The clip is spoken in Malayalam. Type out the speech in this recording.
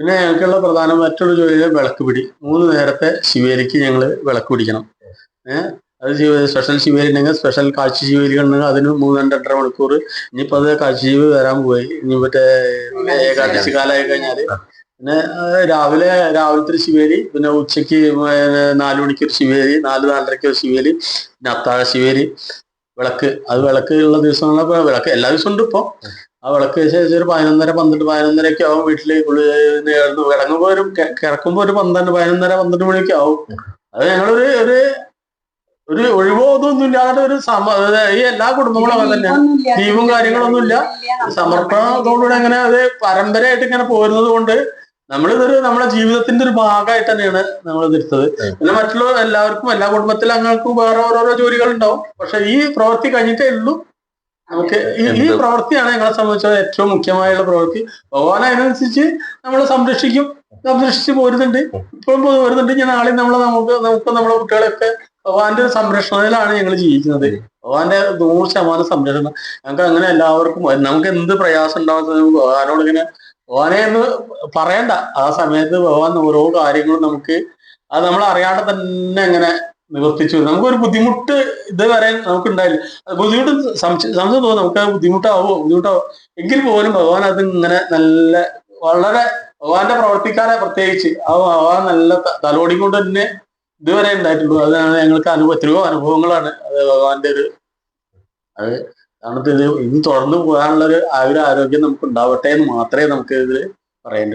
പിന്നെ ഞങ്ങൾക്കുള്ള പ്രധാന മറ്റൊരു ജോലി വിളക്ക് പിടി. മൂന്ന് നേരത്തെ ശിവേലിക്ക് ഞങ്ങൾ വിളക്ക് പിടിക്കണം. ഏഹ് അത് ശിവ- സ്പെഷ്യൽ ശിവേലി ഉണ്ടെങ്കിൽ സ്പെഷ്യൽ കാഴ്ച ശിവേലികൾ ഉണ്ടെങ്കിൽ അതിന് മൂന്ന് രണ്ട് രണ്ടര മണിക്കൂർ. ഇനിയിപ്പോൾ അത് കാഴ്ച ശിവ വരാൻ പോയി. ഇനി മറ്റേ ഏകാദശി കാലമായി കഴിഞ്ഞാൽ. പിന്നെ രാവിലെ രാവിലത്തെ ഒരു ശിവേലി പിന്നെ ഉച്ചയ്ക്ക് നാലു നാല് മണിക്ക് ഒരു ശിവേലി നാല് നാലരയ്ക്ക് ഒരു ശിവേലി പിന്നെ അത്താഴ ശിവേലി. വിളക്ക് അത് വിളക്ക് ഉള്ള ദിവസങ്ങളൊക്കെ വിളക്ക്. എല്ലാ ദിവസവും ഉണ്ട് ഇപ്പോൾ ആ വിളക്ക് ശേഷം ഒരു പതിനൊന്നര പന്ത്രണ്ട് പതിനൊന്നരയൊക്കെ ആവും വീട്ടിൽ. കുളി കഴിഞ്ഞ് കിടങ്ങുമ്പോ ഒരു കിടക്കുമ്പോൾ കിടക്കുമ്പോ ഒരു പന്ത്രണ്ട് പതിനൊന്നര പന്ത്രണ്ട് മണിയൊക്കെ ആവും. അത് ഞങ്ങളൊരു ഒരു ഒരു ഒഴിവോ ഇതൊന്നും ഇല്ലാതെ ഒരു സമ ഈ എല്ലാ കുടുംബങ്ങളും അങ്ങനെ തന്നെ. ലീവും കാര്യങ്ങളൊന്നും ഇല്ല സമർപ്പണത്തോടുകൂടി അങ്ങനെ അത് പരമ്പരയായിട്ട് ഇങ്ങനെ പോരുന്നത് കൊണ്ട് നമ്മളിതൊരു നമ്മുടെ ജീവിതത്തിന്റെ ഒരു ഭാഗമായിട്ട് തന്നെയാണ് നമ്മൾ എടുത്തത് പിന്നെ മറ്റുള്ള എല്ലാവർക്കും എല്ലാ കുടുംബത്തിലും അംഗങ്ങൾക്കും വേറെ ഓരോരോ ജോലികൾ ഉണ്ടാവും. പക്ഷെ ഈ പ്രവൃത്തി കഴിഞ്ഞിട്ടേ ഉള്ളൂ. നമുക്ക് ഈ? പ്രവൃത്തിയാണ് ഞങ്ങളെ സംബന്ധിച്ചത് ഏറ്റവും മുഖ്യമായുള്ള പ്രവൃത്തി. ഭഗവാൻ അതിനനുസരിച്ച് നമ്മൾ സംരക്ഷിക്കും. സംരക്ഷിച്ച് പോരുന്നുണ്ട്. ഇപ്പോഴും പോരുന്നുണ്ട് ഞാൻ നാളെ നമ്മളെ നമുക്ക് നമുക്ക് നമ്മളെ കുട്ടികളെയൊക്കെ ഭഗവാന്റെ ഒരു സംരക്ഷണയിലാണ് ഞങ്ങൾ ജീവിക്കുന്നത്. ഭഗവാന്റെ നൂറ് ശതമാനം സംരക്ഷണം. ഞങ്ങൾക്ക് അങ്ങനെ എല്ലാവർക്കും നമുക്ക് എന്ത് പ്രയാസം ഉണ്ടാകുന്നത് ഭഗവാനോട് ഇങ്ങനെ ഭഗവാനെ എന്ന് പറയണ്ട. ആ സമയത്ത് ഭഗവാൻ ഓരോ കാര്യങ്ങളും നമുക്ക് അത് നമ്മൾ അറിയാതെ തന്നെ അങ്ങനെ നിവർത്തിച്ചു. നമുക്കൊരു ബുദ്ധിമുട്ട് ഇതുവരെ നമുക്ക് ഉണ്ടായില്ല ബുദ്ധിമുട്ട് സംശയം തോന്നും. നമുക്ക് ബുദ്ധിമുട്ടാവോ? ബുദ്ധിമുട്ടാവോ? എങ്കിൽ പോലും ഭഗവാൻ അത് ഇങ്ങനെ നല്ല വളരെ ഭഗവാന്റെ പ്രവർത്തിക്കാരെ പ്രത്യേകിച്ച് ആ ഭഗവാൻ നല്ല തലോടി കൊണ്ട് തന്നെ ഇതുവരെ ഉണ്ടായിട്ടുള്ളൂ അതാണ് ഞങ്ങൾക്ക് അനുഭവം എത്രയോ അനുഭവങ്ങളാണ് അത് ഭഗവാന്റെ ഒരു അത് കാരണം ഇത് ഇനി തുടർന്ന് പോകാനുള്ള ഒരു ആ ഒരു ആരോഗ്യം നമുക്ക് ഉണ്ടാവട്ടെ എന്ന് മാത്രമേ നമുക്ക് ഇതിൽ പറയാൻ